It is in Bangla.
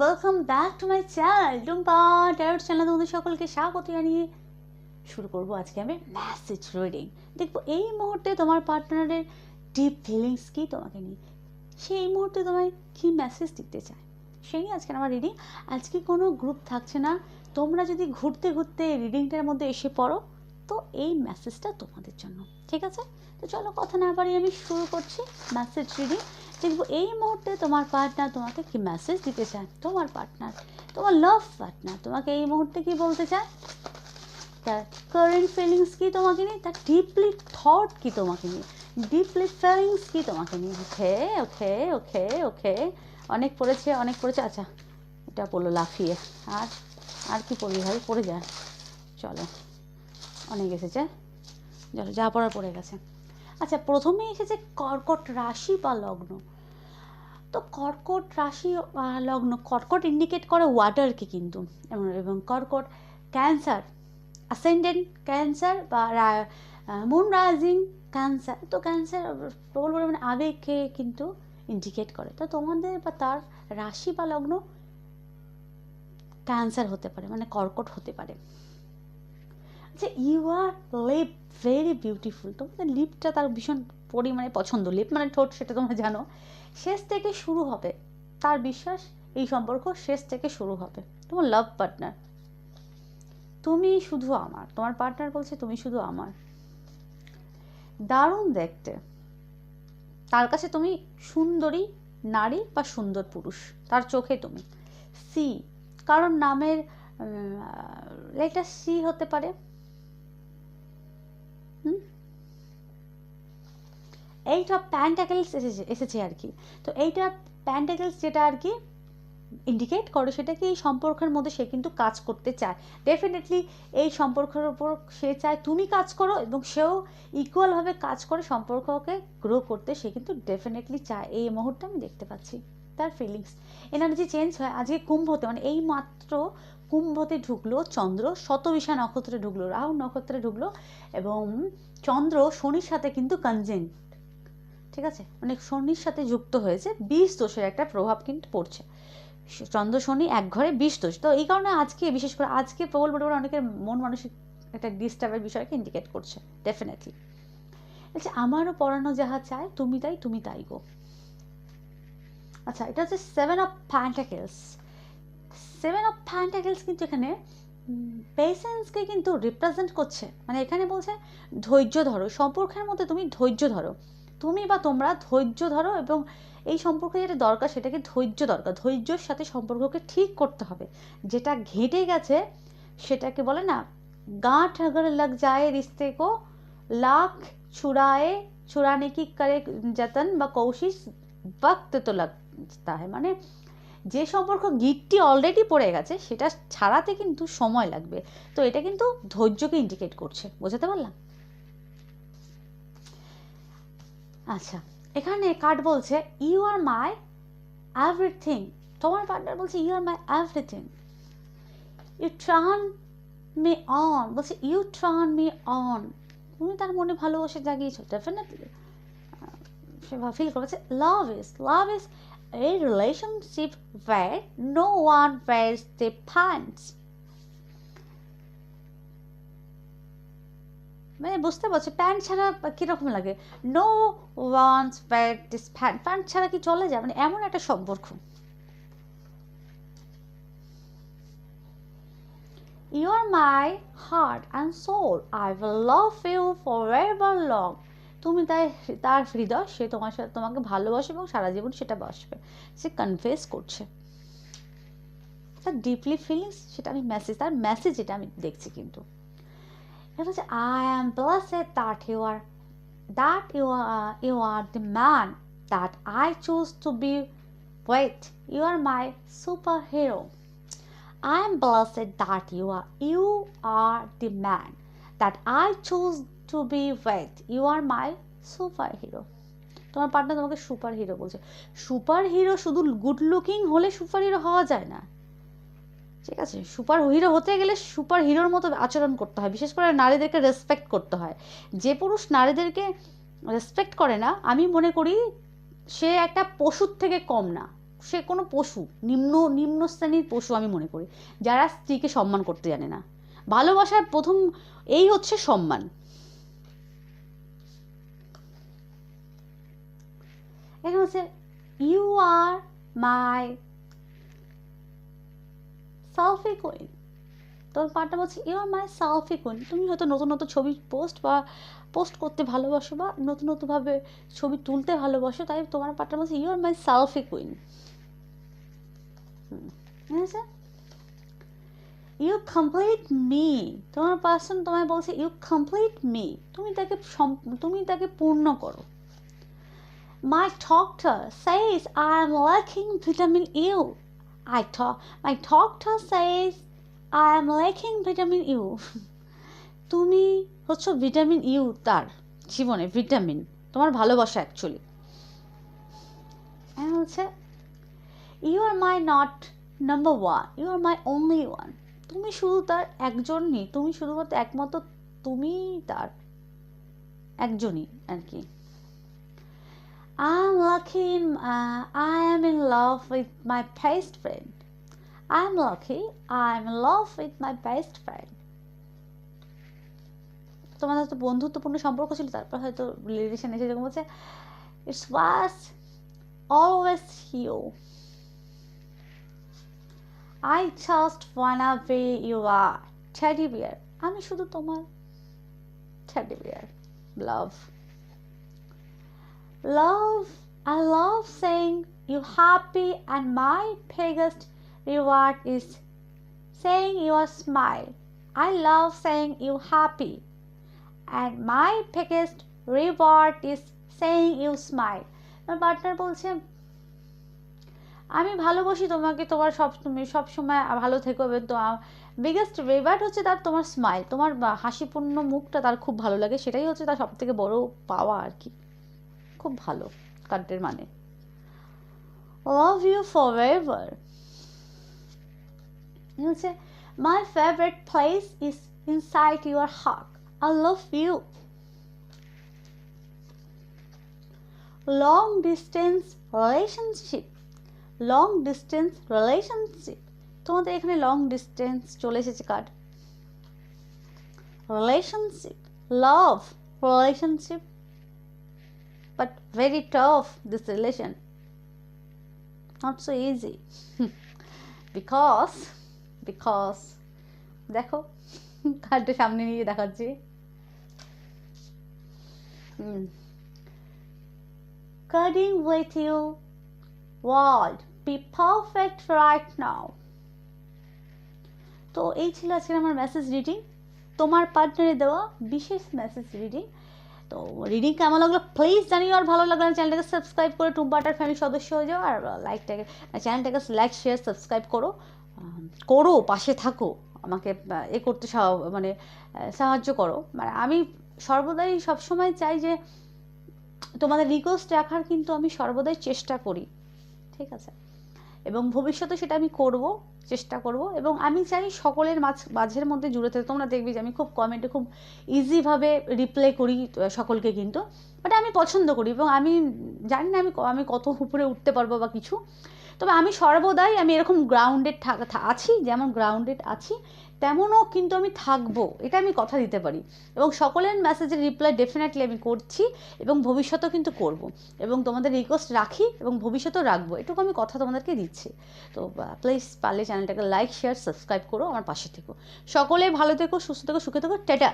Welcome back to my channel Tumpa tarot channel তোমাদের সকলকে স্বাগত জানিয়ে শুরু করব আজকে আমি মেসেজ রিডিং দেখব এই মুহূর্তে তোমার পার্টনারের ডিপ ফিলিংস কি তোমাকে নিয়ে। সেই মুহূর্তে তোমায় কী মেসেজ দিতে চায়? সেই আজকে আমার রিডিং আজকে কোনো গ্রুপ থাকছে না। তোমরা যদি ঘুরতে ঘুরতে রিডিংটার মধ্যে এসে পড়ো, তো এই মেসেজটা তোমাদের জন্য। ঠিক আছে? তো চলো কথা না বাড়িয়ে আমি শুরু করছি মেসেজ রিডিং দেখব এই মুহূর্তে তোমার পার্টনার তোমাকে কি মেসেজ দিতে চায়? তোমার পার্টনার তোমার লাভ পার্টনার তোমাকে এই মুহূর্তে কি বলতে চায়? তার কারেন্ট ফিলিংস কি তোমাকে নিয়ে? তার ডিপলি থট কি তোমাকে নিয়ে? ডিপলি ফিলিংস কি তোমাকে নিয়ে? ওকে ওকে ওকে ওকে অনেক পড়েছে অনেক পড়েছে। আচ্ছা এটা পড়ল লাফিয়ে। আর আর কি পড়বি ভাই পড়ে যা। চলো, অনেক এসেছে। চলো, যা পড়ার পড়ে গেছে। আচ্ছা প্রথমেই এসেছে কর্কট রাশি বা লগ্ন। তো কর্কট রাশি লগ্ন, কর্কট ইন্ডিকেট করে ওয়াটারকে কিন্তু। এবং কর্কট ক্যান্সার অ্যাসেন্ডেন্ট ক্যান্সার বা মুন রাইজিং ক্যান্সার তো ক্যান্সার প্রবল পরিমাণে আবেগকে কিন্তু ইন্ডিকেট করে। তো তোমাদের বা তার রাশি বা লগ্ন ক্যান্সার হতে পারে মানে কর্কট হতে পারে। আচ্ছা you are lip very beautiful তোমাদের লিপটা তার ভীষণ পরিমাণে পছন্দ, লিপ মানে ঠোঁট সেটা তোমরা জানো, শেষ থেকে শুরু হবে, তার বিশ্বাস, এই সম্পর্ক শেষ থেকে শুরু হবে। তোমার লাভ পার্টনার তুমি শুধু আমার, তোমার পার্টনার বলছে তুমি শুধু আমার। দারুণ দেখতে, তার কাছে তুমি সুন্দরী নারী বা সুন্দর পুরুষ, তার চোখে তুমি। সি কারণ নামের লেটার সি হতে পারে। হুম? এইটা প্যান্টাকেলস এসেছে এসেছে আর কি তো এইটা প্যান্টাকেলস যেটা আর কি ইন্ডিকেট করে সেটা কি এই সম্পর্কের মধ্যে সে কিন্তু কাজ করতে চায়। ডেফিনেটলি এই সম্পর্কের ওপর সে চায় তুমি কাজ করো এবং সেও ইকুয়ালভাবে কাজ করে সম্পর্ককে গ্রো করতে সে কিন্তু ডেফিনেটলি চায়। এই মুহূর্তে আমি দেখতে পাচ্ছি তার ফিলিংস এনার্জি চেঞ্জ হয়। আজকে কুম্ভতে মানে এই মাত্র কুম্ভতে ঢুকলো চন্দ্র, শতবিশা নক্ষত্রে ঢুকলো, রাহু নক্ষত্রে ঢুকলো এবং চন্দ্র শনির সাথে কিন্তু কনজেন্ট ঠিক আছে? মানে শনির সাথে যুক্ত হয়েছে, বিষ দোষের একটা প্রভাব কিন্তু পড়ছে। চন্দ্র শনি এক ঘরে বিষ দোষ। তো এই কারণে আজকে, বিশেষ করে আজকে প্রবল পরিমাণে অনেকের মন মানসিক একটা ডিস্টার্বের বিষয়কে ইন্ডিকেট করছে ডেফিনেটলি আচ্ছা আমারও পড়ানো যাহা চায় তুমি তাই তুমি তাই গো। আচ্ছা এটা হচ্ছে seven of pentacles seven of pentacles কিন্তু এখানে পেশেন্সকে কিন্তু রিপ্রেজেন্ট করছে। মানে এখানে বলছে ধৈর্য ধরো, সম্পর্কের মধ্যে তুমি ধৈর্য ধরো। তুমি বা তোমরা ধৈর্য ধরো এবং এই সম্পর্কে যেটা দরকার সেটাকে ধৈর্য দরকার। ধৈর্যর সাথে সম্পর্ককে ঠিক করতে হবে। যেটা ঘেঁটে গেছে সেটাকে বলে না গাঁঠ আগর লাগ যায় রিস্তে কো, লাখ ছুড়ায়ে ছুড়ানে কি করে যতন বা কৌশিস বক্ত তো লাগতা হয়। মানে যে সম্পর্ক গিটটি অলরেডি পড়ে গেছে সেটা ছাড়াতে কিন্তু সময় লাগবে। তো এটা কিন্তু ধৈর্যকে ইন্ডিকেট করছে। বোঝাতে পারলাম? আচ্ছা এখানে কার্ড বলছে ইউ আর মাই এভরিথিং তোমার পার্টনার বলছে you are my everything you turn me on বলছে ইউ ট্রান মি অন তুমি তার মনে ভালোবাসে জাগিয়েছো ডেফিনেটলি সে ফিল করেছে love is love is a relationship where no one wears the pants. মানে বুঝতে পারছ, প্যান্ট ছাড়া কীরকম লাগে? No ones wear this pant pant ছাড়া কি চলে যায়? মানে এমন একটা সম্পর্ক। You are my heart and soul I will love you forever long তুমি তাই, তার হৃদয়, সে তোমার সাথে, তোমাকে ভালোবাসে এবং সারা জীবন সেটা বাসবে। সে কনফেস করছে। তার ডিপলি ফিলিংস সেটা আমি মেসেজ তার মেসেজ এটা আমি দেখছি কিন্তু। I am blessed that you are that you are you are the man that I choose to be wait you are my superhero I am blessed that you are you are the man that I choose to be wait you are my superhero তোমার পার্টনার তোমাকে সুপার হিরো বলছে। সুপার হিরো শুধু গুড লুকিং হলে সুপার হিরো হওয়া যায় না। ঠিক আছে? সুপার হিরো হতে গেলে সুপার হিরোর মতো আচরণ করতে হয়। বিশেষ করে নারীদেরকে রেসপেক্ট করতে হয়। যে পুরুষ নারীদেরকে রেসপেক্ট করে না, আমি মনে করি সে একটা পশুর থেকে কম না। সে কোনো পশু, নিম্ন নিম্ন শ্রেণির পশু আমি মনে করি, যারা স্ত্রীকে সম্মান করতে জানে না। ভালোবাসার প্রথম, এই হচ্ছে সম্মান। এখানে হচ্ছে you are my selfie queen তোর পার্টটা বলছে you are my selfie queen তুমি হয়তো নতুন নতুন ছবি পোস্ট বা পোস্ট করতে ভালোবাসো বা নতুন নতুনভাবে ছবি তুলতে ভালোবাসো, তাই তোমার পার্টটা বলছে you are my selfie queen you complete me তোমার পার্সন তোমায় বলছে ইউ কমপ্লিট মি তুমি তাকে তুমি তাকে পূর্ণ করো। My doctor says, I am lacking vitamin U. I talk, my doctor says I am lacking vitamin U. তুমি হচ্ছে ভিটামিন ইউ তার জীবনে ভিটামিন তোমার ভালোবাসা অ্যাকচুয়ালি হচ্ছে you are my not number one you are my only one তুমি শুধু তার একজনই তুমি শুধুমাত্র একমাত্র তুমিই তার একজনই আর কি। I'm lucky uh, I am in love with my best friend. I'm lucky I'm in love with my best friend. তোমাদের হয়তো বন্ধুত্বপূর্ণ সম্পর্ক ছিল তারপর হয়তো রিলেশন এসে যেরকম বলছে it's was always you I just wanna be you are teddy bear আমি শুধু তোমার teddy bear love Love, I love saying you happy and my biggest reward is saying your smile. I love saying you happy and my biggest reward is saying you smile. আমার পার্টনার বলছে আমি ভালোবাসি তোমাকে তোমার সব তুমি সবসময় ভালো থেকো তো বিগেস্ট রেওয়ার্ড হচ্ছে তার তোমার স্মাইল তোমার হাসিপূর্ণ মুখটা তার খুব ভালো লাগে সেটাই হচ্ছে তার সব থেকে বড় পাওয়া আর কি খুব ভালো কান্টের মানে। লাভ ইউ ফর এভার হচ্ছে my favourite place is inside your heart I love you long distance relationship long distance relationship তোমাদের এখানে লং ডিস্টেন্স চলে এসেছে card relationship love relationship very tough this relation not so easy because because দেখো কার্ডটা সামনে নিয়ে দেখাচ্ছি cutting with you world be perfect right now তো এই ছিল আজকে আমার মেসেজ রিডিং তোমার পার্টনারে দেওয়া বিশেষ মেসেজ রিডিং তো রিডিং কেমন লাগল? প্লিজ জানিও আর ভালো লাগল চ্যানেলটাকে সাবস্ক্রাইব করে টুম বাটার ফ্যামিলি সদস্য হয়ে যাও আর লাইকটাকে চ্যানেলটাকে লাইক শেয়ার সাবস্ক্রাইব করো। করো, পাশে থাকো। আমাকে এ করতে মানে সাহায্য করো। মানে আমি সর্বদাই সবসময় চাই যে তোমাদের রিকোয়েস্ট রাখার কিন্তু আমি সর্বদাই চেষ্টা করি। ঠিক আছে? এবং ভবিষ্যতে সেটা আমি করব। চেষ্টা করব এবং আমি চাই সকলের মাঝ, মাঝের মধ্যে জুড়ে থাকে। তোমরা দেখবি যে আমি খুব কমেন্টে খুব ইজিভাবে রিপ্লাই করি সকলকে কিন্তু। বাট আমি পছন্দ করি এবং আমি জানি না আমি আমি কত উপরে উঠতে পারব বা কিছু। তবে আমি সর্বদাই আমি এরকম গ্রাউন্ডেড থাকা আছি, যেমন গ্রাউন্ডেড আছি। তেমনও কিন্তু আমি থাকব, এটা আমি কথা দিতে পারি। এবং সকলের মেসেজের রিপ্লাই ডেফিনেটলি আমি করছি এবং ভবিষ্যতেও কিন্তু করব। এবং তোমাদের রিকোয়েস্ট রাখি এবং ভবিষ্যতেও রাখব, এটুকু আমি কথা তোমাদেরকে দিচ্ছি। তো প্লিজ পারলে চ্যানেলটাকে লাইক শেয়ার সাবস্ক্রাইব করো আমার পাশে থেকো। সকলে ভালো থেকো, সুস্থ থেকো, সুখে থেকো, টেটা!